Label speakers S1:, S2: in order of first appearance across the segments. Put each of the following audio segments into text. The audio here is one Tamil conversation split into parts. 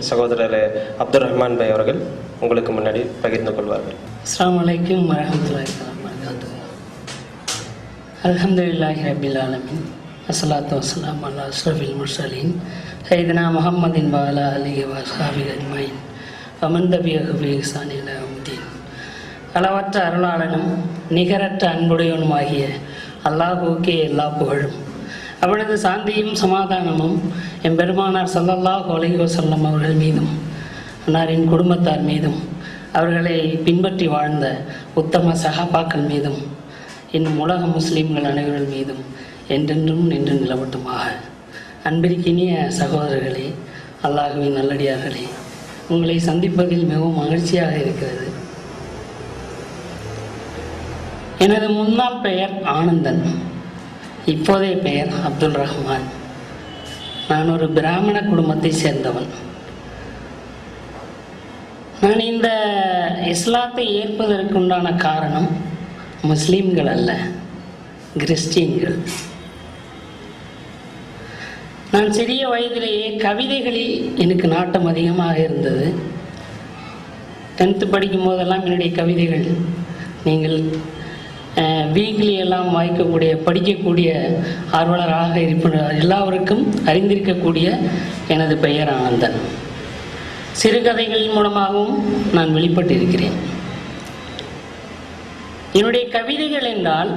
S1: சகோதரர் அப்துல் ரஹ்மான் பை அவர்கள் உங்களுக்கு முன்னாடி பகிர்ந்து கொள்வார்கள்.
S2: அஸ்ஸலாமு அலைக்கும் வரஹ்மத்துல்லாஹி வபரகாத்துஹு. அல்ஹம்துலில்லாஹி ரபில் ஆலமின். அஸ்ஸலாத்து வஸ்ஸலாம் அல்லா அஸ்ரஃபில் முர்சலீன். சைதனா முகமதின் பாலா அலி வசாபி அஜ்மாயின். அமந்தபி தபியஹு பி அளவற்ற அருளாளனும் நிகரற்ற அன்புடையவனுமாகிய அல்லாஹுக்கே எல்லா புகழும். அவளது சாந்தியும் சமாதானமும் எம்பெருமானார் ஸல்லல்லாஹு அலைஹி அவர்கள் மீதும் அன்னாரின் குடும்பத்தார் மீதும் அவர்களை பின்பற்றி வாழ்ந்த உத்தம சகாபாக்கள் மீதும் இன்னும் உலக முஸ்லீம்கள் அனைவர்கள் மீதும் என்றென்றும் நின்று நிலவட்டுமாக. அன்பிற்கினிய சகோதரர்களே அல்லாஹுவின் நல்லடியார்களே உங்களை சந்திப்பதில் மிகவும் மகிழ்ச்சியாக இருக்கிறது. எனது முன்னாள் பெயர் ஆனந்தன். இப்போதைய பெயர் அப்துல் ரஹ்மான். நான் ஒரு பிராமண குடும்பத்தை சேர்ந்தவன். நான் இந்த இஸ்லாத்தை ஏற்பதற்குண்டான காரணம் முஸ்லீம்கள் அல்ல கிறிஸ்டியன்கள். நான் சிறிய வயதிலேயே கவிதைகளில் எனக்கு நாட்டம் அதிகமாக இருந்தது. டென்த்து படிக்கும் போதெல்லாம் என்னுடைய கவிதைகள் நீங்கள் வீக்லி எல்லாம் வாய்க்கக்கூடிய படிக்கக்கூடிய ஆர்வலராக இருப்ப எல்லாருக்கும் அறிந்திருக்கக்கூடிய எனது பெயர் ஆனந்தன் சிறுகதைகள் மூலமாகவும் நான் வெளிப்பட்டிருக்கிறேன். என்னுடைய கவிதைகள் என்றால்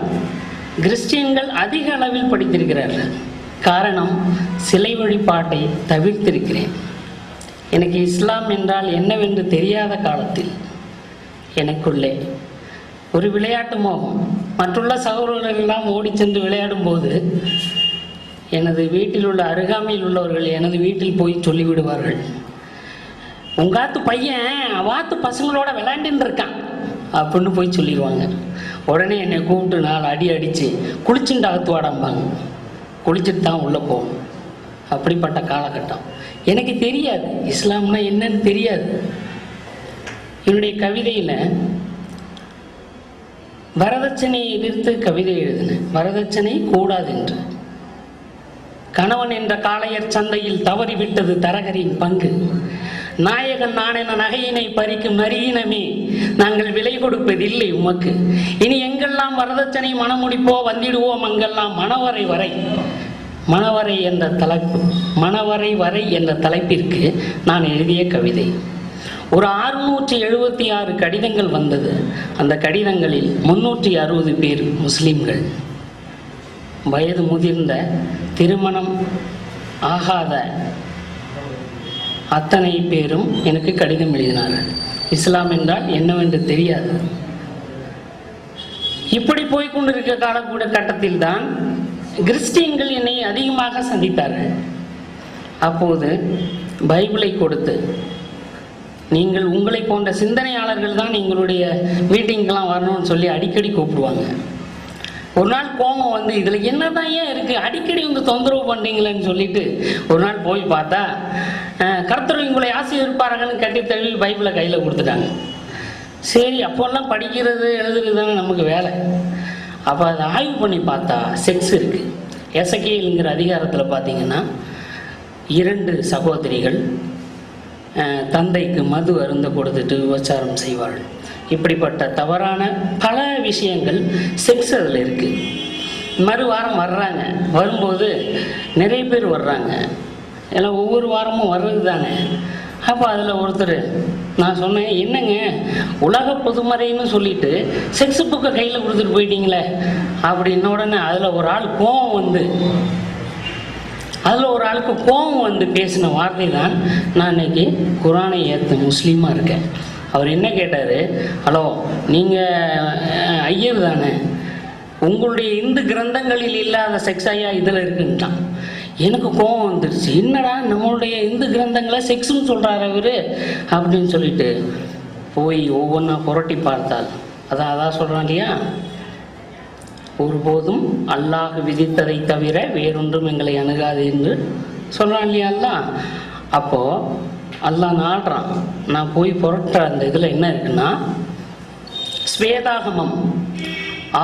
S2: கிறிஸ்டியன்கள் அதிக அளவில் படித்திருக்கிறார்கள். காரணம் சிலை வழிபாட்டை தவிர்த்திருக்கிறேன். எனக்கு இஸ்லாம் என்றால் என்னவென்று தெரியாத காலத்தில் எனக்குள்ளே ஒரு விளையாட்டு மோகம். மற்றுள்ள சகோதரர்கள் எல்லாம் ஓடி சென்று விளையாடும் போது எனது வீட்டில் உள்ள அருகாமையில் உள்ளவர்கள் எனது வீட்டில் போய் சொல்லிவிடுவார்கள். உங்காத்து பையன் அவாத்து பசங்களோட விளையாண்டுன்னு இருக்கான் அப்படின்னு போய் சொல்லிடுவாங்க. உடனே என்னை கூப்பிட்டு நாலு அடி அடித்து குளிச்சுட்டு அகத்து வாடாம்பாங்க குளிச்சுட்டு தான் உள்ளே போகும் அப்படிப்பட்ட காலகட்டம். எனக்கு தெரியாது. இஸ்லாம்னா என்னன்னு தெரியாது. என்னுடைய கவிதையில் வரதட்சணையை எதிர்த்து கவிதை எழுதினேன் வரதட்சணை கூடாது என்று கணவன் என்ற காளையர் சந்தையில் தவறிவிட்டது தரகரின் பங்கு. நாயகன் நான் என நகையினை பறிக்கும் நரியினமே நாங்கள் விலை கொடுப்பதில்லை உமக்கு. இனி எங்கெல்லாம் வரதட்சணை மனமுடிப்போ வந்திடுவோம் அங்கெல்லாம் மணவரை வரை. மணவரை என்ற தலைப்பு மணவரை வரை என்ற தலைப்பிற்கு நான் எழுதிய கவிதை. ஒரு அறுநூற்றி எழுபத்தி ஆறு கடிதங்கள் வந்தது. அந்த கடிதங்களில் முன்னூற்றி அறுபது பேர் முஸ்லீம்கள். வயது முதிர்ந்த திருமணம் ஆகாத அத்தனை பேரும் எனக்கு கடிதம் எழுதினார்கள். இஸ்லாம் என்றால் என்னவென்று தெரியாது. இப்படி போய்கொண்டிருக்க காலக்கூட கட்டத்தில் தான் கிறிஸ்டியன்கள் என்னை அதிகமாக சந்தித்தார்கள். அப்போது பைபிளை கொடுத்து நீங்கள் உங்களை போன்ற சிந்தனையாளர்கள் தான் எங்களுடைய மீட்டிங்கெலாம் வரணும்னு சொல்லி அடிக்கடி கூப்பிடுவாங்க. ஒரு நாள் கோபம் வந்து இதில் என்னதான் ஏன் இருக்குது அடிக்கடி வந்து தொந்தரவு பண்ணுறீங்களேன்னு சொல்லிட்டு ஒரு நாள் போய் பார்த்தா கர்த்தர் உங்களை ஆசீர்வதிப்பாருங்கன்னு கட்டி தழுவி பைபிளை கையில் கொடுத்துட்டாங்க. சரி அப்போல்லாம் படிக்கிறது எழுதுறது தானே நமக்கு வேலை. அப்போ அதை ஆய்வு பண்ணி பார்த்தா செக்ஸ் இருக்குது எசகேலுங்கிற அதிகாரத்தில் பார்த்தீங்கன்னா இரண்டு சகோதரிகள் தந்தைக்கு மது அருந்த கொடுத்துட்டு விபச்சாரம் செய்வாள். இப்படிப்பட்ட தவறான பல விஷயங்கள் செக்ஸ் அதில் இருக்குது மறு வாரம் வர்றாங்க. வரும்போது நிறைய பேர் வர்றாங்க. எல்லாம் ஒவ்வொரு வாரமும் வர்றது தானே அப்போ அதில் ஒருத்தர் நான் சொன்னேன் என்னங்க? உலக பொதுமறைன்னு சொல்லிட்டு செக்ஸ் புக்கை கையில் கொடுத்துட்டு போயிட்டீங்களே? அப்படின்ன உடனே அதில் ஒரு ஆள் கோவம் வந்து அதில் ஒரு ஆளுக்கு கோபம் வந்து பேசின வார்த்தை தான் நான் இன்னைக்கு குரானை ஏற்ற முஸ்லீமாக இருக்கேன். அவர் என்ன கேட்டார்? ஹலோ நீங்கள் ஐயர் தானே. உங்களுடைய இந்து கிரந்தங்களில் இல்லாத செக்ஸ் ஐயா இதில் இருக்குன்ட்டான். எனக்கு கோபம் வந்துருச்சு. என்னடா நம்மளுடைய இந்து கிரந்தங்களை செக்ஸ்னு சொல்கிறார் அவர்? அப்படின்னு சொல்லிட்டு போய் ஒவ்வொன்றா புரட்டி பார்த்தால் அதான் அதான் சொல்கிறான் இல்லையா? ஒருபோதும் அல்லாஹ் விதித்ததை தவிர வேறொன்றும் எங்களை அணுகாது என்று சொல்கிறான் இல்லையா அல்லாஹ்? அப்போது அல்லாஹ் நாடுறான் நான் போய் புரட்டுற அந்த இதில் என்ன இருக்குன்னா ஸ்வேதாகமம்.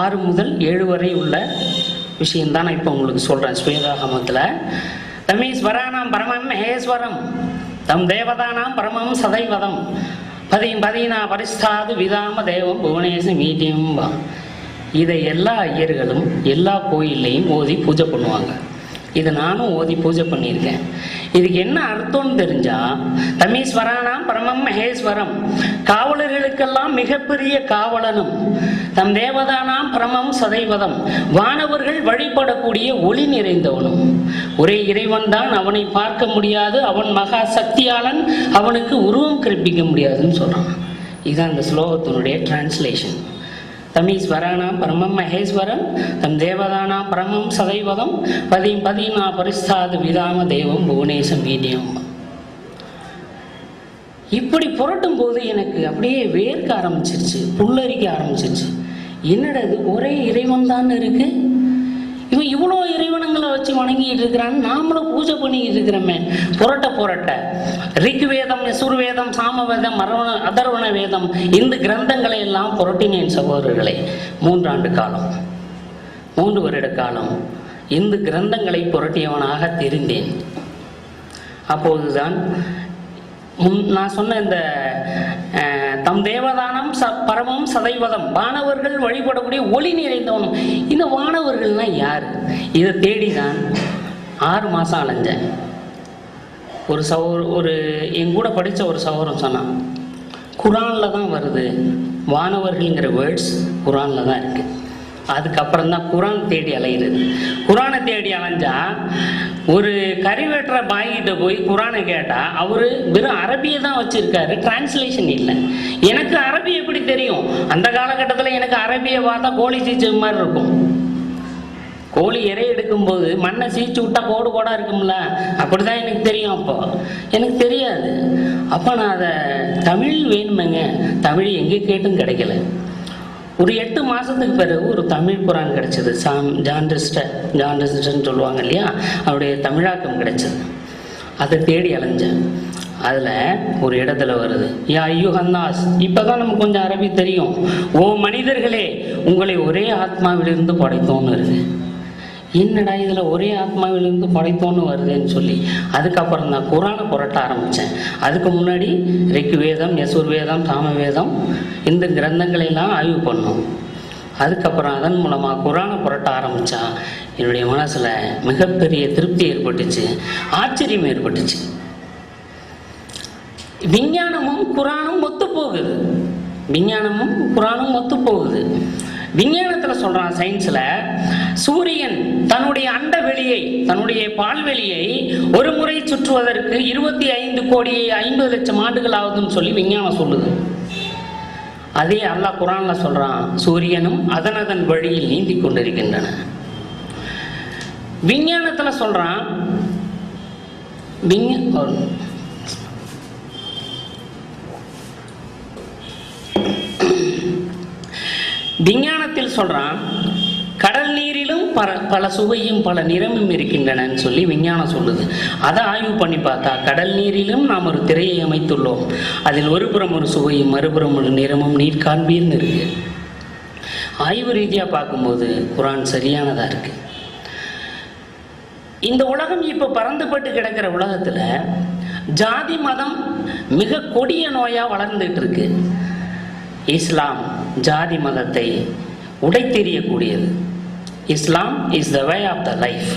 S2: ஆறு முதல் ஏழு வரை உள்ள விஷயந்தான் நான் இப்போ உங்களுக்கு சொல்கிறேன் ஸ்வேதாகமத்தில். தமீஸ்வரானாம் பரமம் மகேஸ்வரம். தம் தேவதானாம் பரமம் சதைவதம். பதியும் பதினா பரிஸ்தாது விதாம தேவம் புவனேசு மீட்டியம் வா இதை எல்லா ஐயர்களும் எல்லா கோயில்லையும் ஓதி பூஜை பண்ணுவாங்க. இதை நானும் ஓதி பூஜை பண்ணியிருக்கேன். இதுக்கு என்ன அர்த்தம்னு தெரிஞ்சா தமீஸ்வரானாம் பரமம் மகேஸ்வரம். காவலர்களுக்கெல்லாம் மிகப்பெரிய காவலனும் தம் தேவதானாம் பரமம் சதைவதம். வானவர்கள் வழிபடக்கூடிய ஒளி நிறைந்தவனும். ஒரே இறைவன் தான் அவனை பார்க்க முடியாது அவன் மகா சக்தியாளன் அவனுக்கு உருவம் கற்பிக்க முடியாதுன்னு சொல்றான். இதுதான் அந்த ஸ்லோகத்தினுடைய டிரான்ஸ்லேஷன் தமீஸ்வரானாம் பரமம் மகேஸ்வரம் தம் தேவதானாம் பரமம் சதைவதம் பதியும் பதினா பரிஸ்தாது விதாம தேவம் புவனேசம் வீடியம் இப்படி புரட்டும் போது எனக்கு அப்படியே வேர்க்க ஆரம்பிச்சிருச்சு புல்லரிக்க ஆரம்பிச்சிருச்சு. என்னடா இது ஒரே இறைவன் தான் இருக்குது இவன் இவ்வளோ இறைவனங்களை வச்சு வணங்கிட்டு இருக்கிறான் நாமளும் பூஜை பண்ணிக்கிட்டு இருக்கிறோமே. புரட்ட புரட்ட. ரிக்வேதம் யசுர்வேதம் சாமவேதம் மரவண அதர்வண வேதம் இந்த கிரந்தங்களை எல்லாம் புரட்டினேன் சகோதரர்களே. மூன்றாண்டு காலம். மூன்று வருட காலம். இந்த கிரந்தங்களை புரட்டியவனாக தெரிந்தேன். அப்போதுதான் முன் நான் சொன்ன இந்த தம் தேவதானம் ச பரமம் சதைவதம். வானவர்கள் வழிபடக்கூடிய ஒளி நிறைந்தவனும். இந்த வானவர்கள்னா யார்? இதை தேடி தான் ஆறு மாதம் அலைஞ்சேன் ஒரு சௌர் ஒரு என் கூட படித்த ஒரு சௌரம் சொன்னான். குரானில் தான் வருது. வானவர்கள்ங்கிற வேர்ட்ஸ் குரானில் தான் இருக்குது அதுக்கப்புறம் தான் குரான் தேடி அலைகிறது குரானை தேடி அலைஞ்சால் ஒரு கறிவெட்டுற பாய்கிட்ட போய் குரானை கேட்டால் அவர் வெறும் அரபியை தான் வச்சுருக்காரு டிரான்ஸ்லேஷன் இல்லை. எனக்கு அரபி எப்படி தெரியும்? அந்த காலகட்டத்தில் எனக்கு அரபியை பார்த்தா கோழி சீச்சது மாதிரி இருக்கும். கோழி இறை எடுக்கும்போது மண்ணை சீச்சு விட்டா கோடு கோடா இருக்கும்ல? அப்படிதான் எனக்கு தெரியும் அப்போ. எனக்கு தெரியாது. அப்போ நான் அதை தமிழ் வேணுமேங்க. தமிழ் எங்கே கேட்டும் கிடைக்கல. ஒரு எட்டு மாதத்துக்கு பிறகு ஒரு தமிழ் குரான் கிடைச்சது. சாம் ஜான்டிஸ்ட ஜான்டிஸ்டன்னு சொல்லுவாங்க இல்லையா? அவருடைய தமிழாக்கம் கிடைச்சது. அதை தேடி அலைஞ்சேன். அதில் ஒரு இடத்துல வருது. யா ஐயோ ஹன்னாஸ் இப்போ தான் நமக்கு கொஞ்சம் அரபி தெரியும். ஓ மனிதர்களே உங்களை ஒரே ஆத்மாவிலிருந்து படைத்தோன்னு இருக்கு என்னடா இதில் ஒரே ஆத்மாவிலிருந்து படைத்தோன்னு வருதுன்னு சொல்லி அதுக்கப்புறம் தான் குரானை புரட்ட ஆரம்பித்தேன் அதுக்கு முன்னாடி ரிக் வேதம் யசுர் வேதம் சாம வேதம் இந்த கிரந்தங்களை எல்லாம் ஆய்வு பண்ணோம். அதுக்கப்புறம் அதன் மூலமாக குரானை புரட்ட ஆரம்பித்தா என்னுடைய மனசில் மிகப்பெரிய திருப்தி ஏற்பட்டுச்சு ஆச்சரியம் ஏற்பட்டுச்சு. விஞ்ஞானமும் குரானும் ஒத்து போகுது விஞ்ஞானமும் குரானும் ஒத்து போகுது விஞ்ஞானத்தில் சொல்கிறான் சயின்ஸில் சூரியன் தன்னுடைய அண்ட வெளியை தன்னுடைய பால்வெளியை ஒரு முறை சுற்றுவதற்கு இருபத்தி ஐந்து கோடி ஐம்பது லட்சம் ஆண்டுகள் ஆகுதுன்னு சொல்லி விஞ்ஞானம் சொல்லுது. அதே அல்லாஹ் குரான்ல சொல்கிறான் சூரியனும் அதன் அதன் வழியில் நீந்தி கொண்டிருக்கின்றன. விஞ்ஞானத்தில் சொல்கிறான் விஞ்ஞ விஞ்ஞானத்தில் சொல்கிறான் கடல் நீரிலும் பல பல சுவையும் பல நிறமும் இருக்கின்றனன்னு சொல்லி விஞ்ஞானம் சொல்லுது. அதை ஆய்வு பண்ணி பார்த்தா கடல் நீரிலும் நாம் ஒரு திரையை அமைத்துள்ளோம். அதில் ஒரு புறம் ஒரு சுவையும் மறுபுறம் ஒரு நிறமும் நீர் காண்பீர்னு இருக்கு. ஆய்வு ரீதியாக பார்க்கும்போது குரான் சரியானதாக இருக்கு. இந்த உலகம் இப்போ பறந்துபட்டு கிடக்கிற உலகத்தில் ஜாதி மதம் மிக கொடிய நோயாக வளர்ந்துட்டு இருக்கு. இஸ்லாம் ஜாதி மதத்தை உடைத்தெறியக்கூடியது. Islam is the way of the life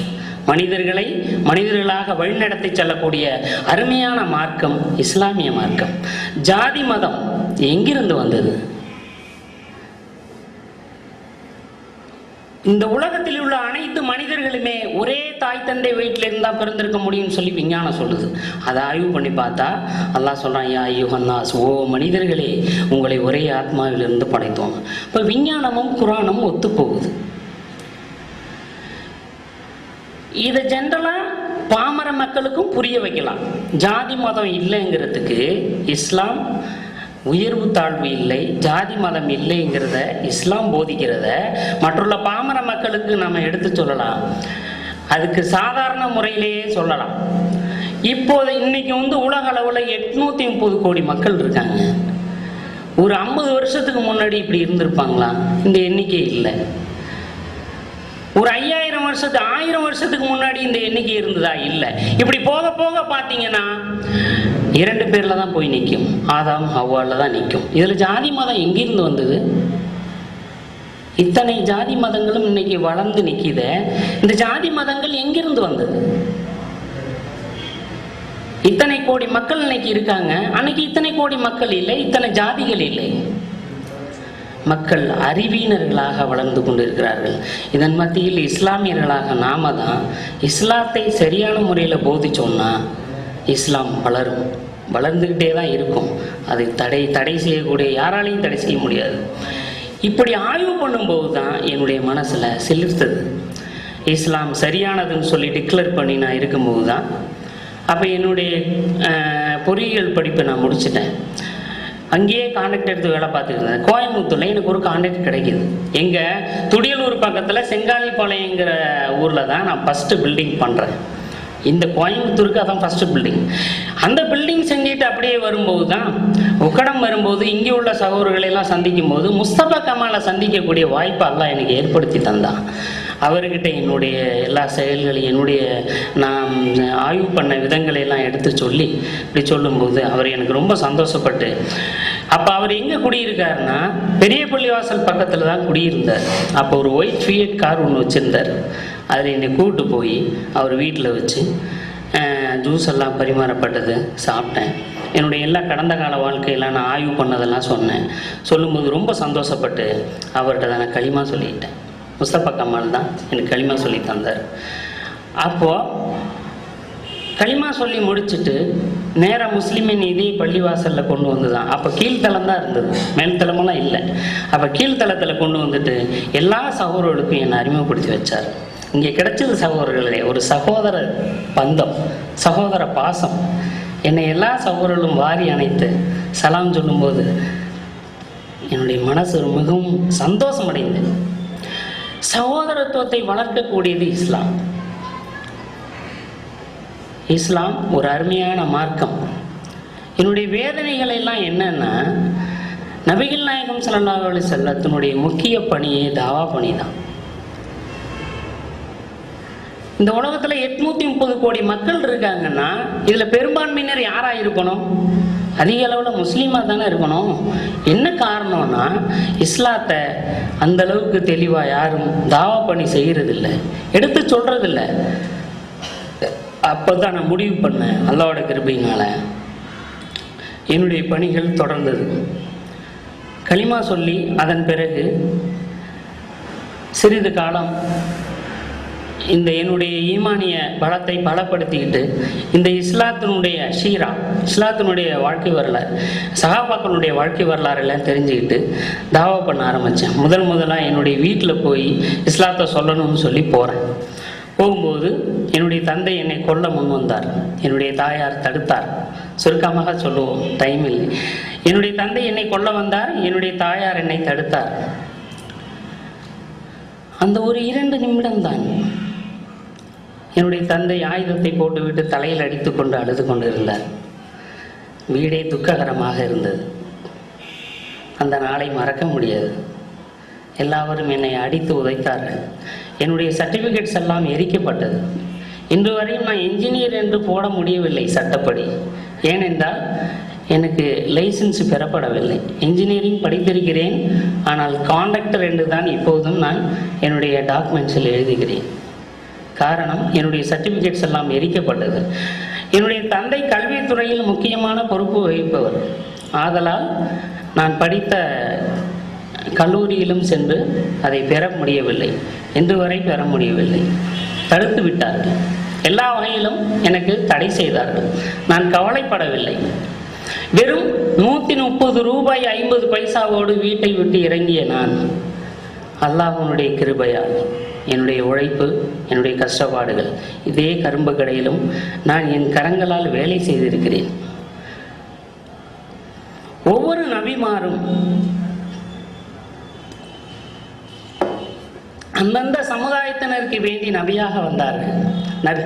S2: மனிதர்களை மனிதர்களாக வழிநடத்தி செல்லக்கூடிய அருமையான மார்க்கம் இஸ்லாமிய மார்க்கம். ஜாதி மதம் எங்கிருந்து வந்தது? இந்த உலகத்தில் உள்ள அனைத்து மனிதர்களுமே ஒரே தாய் தந்தை வீட்டில இருந்தால் பிறந்திருக்க முடியும்னு சொல்லி விஞ்ஞானம் சொல்லுது. அதை ஆய்வு பண்ணி பார்த்தா அல்லாஹ் சொல்கிறான் யா யுகன்னாஸ் ஓ மனிதர்களே உங்களை ஒரே ஆத்மாவிலிருந்து படைத்தோம். இப்போ விஞ்ஞானமும் குரானும் ஒத்து போகுது இதை ஜென்ரலாக பாமர மக்களுக்கும் புரிய வைக்கலாம். ஜாதி மதம் இல்லைங்கிறதுக்கு இஸ்லாம் உயர்வு தாழ்வு இல்லை ஜாதி மதம் இல்லைங்கிறத இஸ்லாம் போதிக்கிறத மற்றுள்ள பாமர மக்களுக்கு நம்ம எடுத்து சொல்லலாம். அதுக்கு சாதாரண முறையிலேயே சொல்லலாம். இப்போது இன்னைக்கு வந்து உலக அளவில் எட்நூற்றி முப்பது கோடி மக்கள் இருக்காங்க. ஒரு ஐம்பது வருஷத்துக்கு முன்னாடி இப்படி இருந்திருப்பாங்களா? இந்த எண்ணிக்கை இல்லை. ஒரு ஐயாயிரம் வருஷத்து ஆயிரம் வருஷத்துக்கு முன்னாடி இந்த எண்ணிக்கை இருந்ததா? இல்லை. இப்படி போக போக பார்த்தீங்கன்னா இரண்டு பேரில் தான் போய் நிற்கும் ஆதாம் ஹவ்வாவில் தான் நிற்கும் இதில் ஜாதி மதம் எங்கிருந்து வந்தது? இத்தனை ஜாதி மதங்களும் இன்னைக்கு வளர்ந்து நிற்கித இந்த ஜாதி மதங்கள் எங்கிருந்து வந்தது? இத்தனை கோடி மக்கள் இன்னைக்கு இருக்காங்க. அன்னைக்கு இத்தனை கோடி மக்கள் இல்லை இத்தனை ஜாதிகள் இல்லை. மக்கள் அறிவியினர்களாக வளர்ந்து கொண்டிருக்கிறார்கள். இதன் மத்தியில் இஸ்லாமியர்களாக நாம தான் இஸ்லாத்தை சரியான முறையில் போதிச்சோம்னா இஸ்லாம் வளரும். வளர்ந்துக்கிட்டே தான் இருக்கும். அதை தடை தடை செய்யக்கூடிய யாராலையும் தடை செய்ய முடியாது. இப்படி ஆய்வு பண்ணும்போது தான் என்னுடைய மனசில் சிலிர்த்தது. இஸ்லாம் சரியானதுன்னு சொல்லி டிக்ளேர் பண்ணி நான் இருக்கும்போது தான் அப்போ என்னுடைய பொறியியல் படிப்பை நான் முடிச்சிட்டேன். அங்கேயே கான்ட்ராக்ட் எடுத்து வேலை பார்த்துட்டு இருந்தேன். எனக்கு ஒரு கான்ட்ராக்ட் கிடைக்கிது. எங்கள் துடியலூர் பக்கத்தில் செங்காலிப்பாளையங்கிற ஊரில் தான் நான் ஃபஸ்ட்டு பில்டிங் பண்ணுறேன் இந்த கோயம்புத்தூருக்கு அதான் ஃபஸ்ட்டு பில்டிங் அந்த பில்டிங் செஞ்சுட்டு அப்படியே வரும்போது தான் உக்கடம் வரும்போது இங்கே உள்ள சகோதரர்களெல்லாம் சந்திக்கும் போது முஸ்தபா கமாலை சந்திக்கக்கூடிய வாய்ப்பு எல்லாம் எனக்கு ஏற்படுத்தி தந்தான். அவர்கிட்ட என்னுடைய எல்லா செயல்களையும் என்னுடைய நான் ஆய்வு பண்ண விதங்களை எல்லாம் எடுத்து சொல்லி இப்படி சொல்லும்போது அவர் எனக்கு ரொம்ப சந்தோஷப்பட்டு அப்போ அவர் எங்கே குடியிருக்காருன்னா பெரிய பள்ளிவாசல் பக்கத்தில் தான் குடியிருந்தார். அப்போ ஒரு ஒயிட் ஃபியட் கார் ஒன்று வச்சுருந்தார். அதில் என்னை கூப்பிட்டு போய் அவர் வீட்டில் வச்சு ஜூஸ் எல்லாம் பரிமாறப்பட்டது சாப்பிட்டேன். என்னுடைய எல்லா கடந்த கால வாழ்க்கையெல்லாம் நான் ஆய்வு பண்ணதெல்லாம் சொன்னேன். சொல்லும்போது ரொம்ப சந்தோஷப்பட்டு அவர்கிட்ட தான் நான் களிமா சொல்லிட்டேன். முஸ்தபா கமால் தான் எனக்கு களிமா சொல்லி தந்தார். அப்போது களிமா சொல்லி முடிச்சுட்டு நேராக முஸ்லீமின் இதே பள்ளிவாசலில் கொண்டு வந்து தான் அப்போ கீழ்த்தளம் தான் இருந்தது. மேல்தலமெல்லாம் இல்லை. அப்போ கீழ்த்தளத்தில் கொண்டு வந்துட்டு எல்லா சகோதரர்களுக்கும் என்னை அறிமுகப்படுத்தி வச்சார். இங்கே கிடைச்சது சகோதரர்களே ஒரு சகோதர பந்தம் சகோதர பாசம். என்னை எல்லா சகோதரர்களும் வாரி அணைத்து சலாம் சொல்லும்போது என்னுடைய மனசு மிகவும் சந்தோஷம் அடைந்தது சகோதரத்துவத்தை வளர்க்கக்கூடியது இஸ்லாம். இஸ்லாம் ஒரு அருமையான மார்க்கம். என்னுடைய வேதனைகள் எல்லாம் என்னன்னா நபிகள் நாயகம் ஸல்லல்லாஹு அலி செல்லத்தினுடைய முக்கிய பணியே தாவா பணி தான் இந்த உலகத்துல எட்நூத்தி முப்பது கோடி மக்கள் இருக்காங்கன்னா இதுல பெரும்பான்மையினர் யாரா இருக்கணும்? அதிக அளவுல முஸ்லீமா தானே இருக்கணும். என்ன காரணம்னா இஸ்லாத்தை அந்த அளவுக்கு தெளிவா யாரும் தாவா பணி செய்கிறதில்ல எடுத்து சொல்றதில்ல. அப்போதான் நான் முடிவு பண்ணேன் அல்லாவோட கிருபையினால. என்னுடைய பணிகள் தொடர்ந்தது. களிமா சொல்லி அதன் பிறகு சிறிது காலம் இந்த என்னுடைய ஈமானிய பலத்தை பலப்படுத்திக்கிட்டு இந்த இஸ்லாத்தினுடைய ஷீரா இஸ்லாத்தினுடைய வாழ்க்கை வரலாறு சகாபாக்களுடைய வாழ்க்கை வரலாறு எல்லாம் தெரிஞ்சுக்கிட்டு தாவா பண்ண ஆரம்பித்தேன் முதல் முதலாக என்னுடைய வீட்டில் போய் இஸ்லாத்தை சொல்லணும்னு சொல்லி போகிறேன் போகும்போது என்னுடைய தந்தை என்னை கொல்ல முன் வந்தார். என்னுடைய தாயார் தடுத்தார். சுருக்கமாக சொல்லுவோம் டைம் இல்லை. என்னுடைய தந்தை என்னை கொல்ல வந்தார் என்னுடைய தாயார் என்னை தடுத்தார். அந்த ஒரு இரண்டு நிமிடம்தான் என்னுடைய தந்தை ஆயுதத்தை போட்டுவிட்டு தலையில் அடித்து கொண்டு அழுது கொண்டிருந்தார். வீடே துக்ககரமாக இருந்தது. அந்த நாளை மறக்க முடியாது. எல்லாரும் என்னை அடித்து உதைத்தார்கள். என்னுடைய சர்டிஃபிகேட்ஸ் எல்லாம் எரிக்கப்பட்டது. இன்று வரையும் நான் இன்ஜினியர் என்று போட முடியவில்லை சட்டப்படி. ஏனென்றால் எனக்கு லைசன்ஸ் பெறப்படவில்லை. இன்ஜினியரிங் படித்திருக்கிறேன் ஆனால் காண்டக்டர் என்று தான் இப்போதும் நான் என்னுடைய டாக்குமெண்ட்ஸில் எழுதுகிறேன். காரணம் என்னுடைய சர்டிஃபிகேட்ஸ் எல்லாம் எரிக்கப்பட்டது. என்னுடைய தந்தை கல்வித்துறையில் முக்கியமான பொறுப்பு வகிப்பவர். ஆதலால் நான் படித்த கல்லூரியிலும் சென்று அதை பெற முடியவில்லை. இன்று வரை பெற முடியவில்லை. தடுத்து விட்டார்கள். எல்லா வகையிலும் எனக்கு தடை செய்தார்கள். நான் கவலைப்படவில்லை. வெறும் நூற்றி முப்பது ரூபாய் ஐம்பது பைசாவோடு வீட்டை விட்டு இறங்கிய நான் அல்லாஹனுடைய கிருபையால் என்னுடைய உழைப்பு என்னுடைய கஷ்டப்பாடுகள். இதே கரும்பு கடையிலும் நான் என் கரங்களால் வேலை செய்திருக்கிறேன். ஒவ்வொரு நபிமாரும் அந்தந்த சமுதாயத்தினருக்கு வேண்டி நபியாக வந்தார்கள். நபி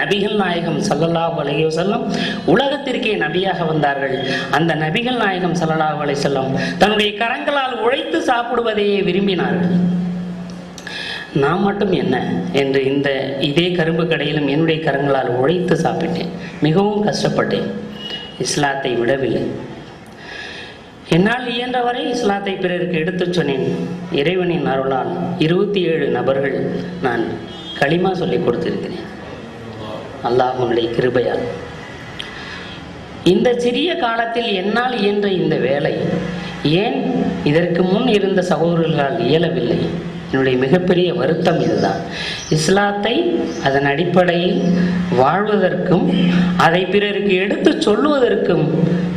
S2: நபிகள் நாயகம் சல்லல்லா அலைய செல்லம் உலகத்திற்கே நபியாக வந்தார்கள். அந்த நபிகள் நாயகம் சல்லல்லா அலை செல்லம் தன்னுடைய கரங்களால் உழைத்து சாப்பிடுவதையே விரும்பினார்கள். நான் மட்டும் என்ன என்று இந்த இதே கரும்பு கடையிலும் என்னுடைய கரங்களால் உழைத்து சாப்பிட்டேன். மிகவும் கஷ்டப்பட்டேன். இஸ்லாத்தை விடவில்லை. என்னால் இயன்றவரை இஸ்லாத்தை பிறருக்கு எடுத்துச் சொன்னேன். இறைவனின் அருளால் இருபத்தி ஏழு நபர்கள் நான் களிமா சொல்லிக் கொடுத்திருக்கிறேன். அல்லாஹனுடைய கிருபையால். இந்த சிறிய காலத்தில் என்னால் இயன்ற இந்த வேலை ஏன் இதற்கு முன் இருந்த சகோதரர்களால் இயலவில்லை? என்னுடைய மிகப்பெரிய வருத்தம் இதுதான். இஸ்லாத்தை அதன் அடிப்படையில் வாழ்வதற்கும் அதை பிறருக்கு எடுத்துச் சொல்லுவதற்கும்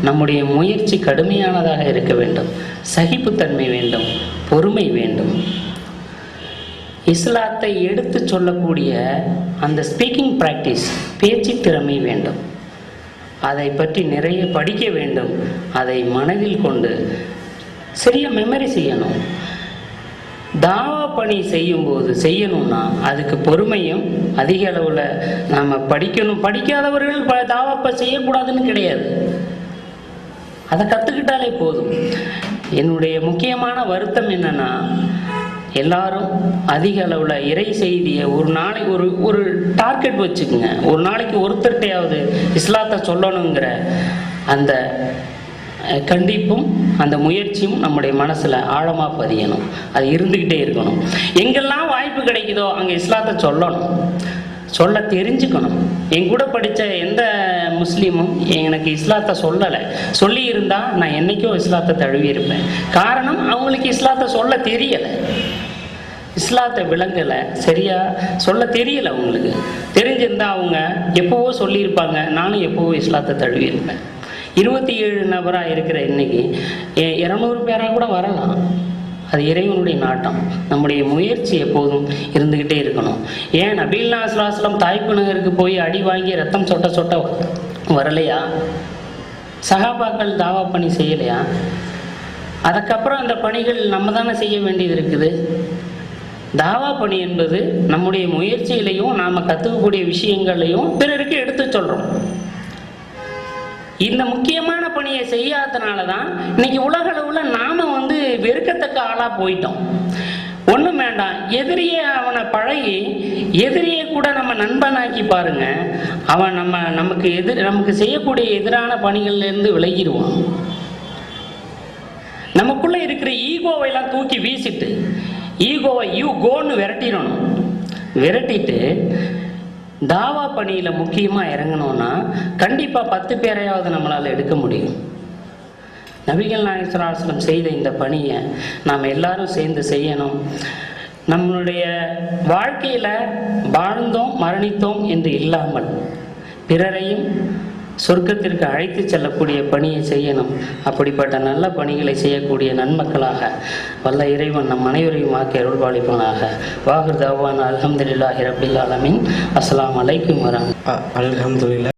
S2: நம்முடைய முயற்சி கடுமையானதாக இருக்க வேண்டும். சகிப்புத்தன்மை வேண்டும் பொறுமை வேண்டும். இஸ்லாத்தை எடுத்து சொல்லக்கூடிய அந்த ஸ்பீக்கிங் ப்ராக்டிஸ் பேச்சு திறமை வேண்டும். அதை பற்றி நிறைய படிக்க வேண்டும். அதை மனதில் கொண்டு சரியாக மெமரி செய்யணும். தாவா பணி செய்யும்போது செய்யணும்னா அதுக்கு பொறுமையும் அதிக அளவில் நாம் படிக்கணும். படிக்காதவர்கள் ப- தாவா செய்யக்கூடாதுன்னு கிடையாது. அதை கற்றுக்கிட்டாலே போதும். என்னுடைய முக்கியமான வருத்தம் என்னன்னா எல்லாரும் அதிக அளவில் இறை செய்தியை ஒரு நாளைக்கு ஒரு ஒரு டார்கெட் வச்சுக்கோங்க. ஒரு நாளைக்கு ஒருத்தர்கிட்டையாவது இஸ்லாத்தை சொல்லணுங்கிற அந்த கண்டிப்பும் அந்த முயற்சியும் நம்முடைய மனசில் ஆழமாக பதியணும். அது இருந்துக்கிட்டே இருக்கணும். எங்கெல்லாம் வாய்ப்பு கிடைக்குதோ அங்கே இஸ்லாத்தை சொல்லணும். சொல்ல தெரிஞ்சுக்கணும். என் கூட படித்த எந்த முஸ்லீமும் எனக்கு இஸ்லாத்தை சொல்லலை. சொல்லியிருந்தால் நான் என்னைக்கோ இஸ்லாத்தை தழுவி இருப்பேன். காரணம் அவங்களுக்கு இஸ்லாத்தை சொல்ல தெரியலை. இஸ்லாத்தை விளங்கலை. சரியாக சொல்ல தெரியலை அவங்களுக்கு. தெரிஞ்சிருந்தால் அவங்க எப்போவோ சொல்லியிருப்பாங்க. நானும் எப்போவோ இஸ்லாத்தை தழுவி இருப்பேன். இருபத்தி ஏழு நபராக இருக்கிற இன்னைக்கு இரநூறு பேராக கூட வரலாம். அது இறைவனுடைய நாட்டம். நம்முடைய முயற்சி எப்போதும் இருந்துக்கிட்டே இருக்கணும். ஏன் நபீல் நாஸ்லாஸ்லாம் தாய்ப்பு நகருக்கு போய் அடி வாங்கி ரத்தம் சொட்ட சொட்ட வரலையா? சகாபாக்கள் தாவா பணி செய்யலையா? அதுக்கப்புறம் அந்த பணிகள் நம்ம தானே செய்ய வேண்டியது இருக்குது. தாவா பணி என்பது நம்முடைய முயற்சியிலையும் நாம் கற்றுக்கக்கூடிய விஷயங்களையும் பிறருக்கு எடுத்து சொல்கிறோம் இந்த முக்கியமான பணியை செய்யாதனால தான் இன்னைக்கு உலக அளவில் நாம வந்து வெறுக்கத்தக்க ஆளாக போயிட்டோம். ஒன்றும் வேண்டாம். எதிரியே அவனை பழகி எதிரியை கூட நம்ம நண்பனாக்கி பாருங்க. அவன் நம்ம நமக்கு எதிர் நமக்கு செய்யக்கூடிய எதிரான பணிகள்லேருந்து விலகிடுவான். நமக்குள்ளே இருக்கிற ஈகோவையெல்லாம் தூக்கி வீசிட்டு ஈகோவை யூ கோன்னு விரட்டிடணும். விரட்டிட்டு தாவா பணியில் முக்கியமாக இறங்கணும்னா கண்டிப்பாக பத்து பேரையாவது நம்மளால் எடுக்க முடியும். நபிகள் நாயகராசனம் செய்த இந்த பணியை நாம் எல்லாரும் சேர்ந்து செய்யணும். நம்மளுடைய வாழ்க்கையில் வாழ்ந்தோம் மரணித்தோம் என்று இல்லாமல் பிறரையும் சொர்க்கத்திற்கு அழைத்து செல்லக்கூடிய பணியை செய்யணும். அப்படிப்பட்ட நல்ல பணிகளை செய்யக்கூடிய நன்மக்களாக. வல்ல இறைவன் நம் அனைவரையும் ஆக்கி அருள்பாளிப்பனாக வாகுர் தவான் அல்ஹம்துலில்லாஹி ரபில் அலமின் அஸ்லாம் அலைக்கும் வரஹ்மத்துல்லாஹி
S1: அலமதுல்லா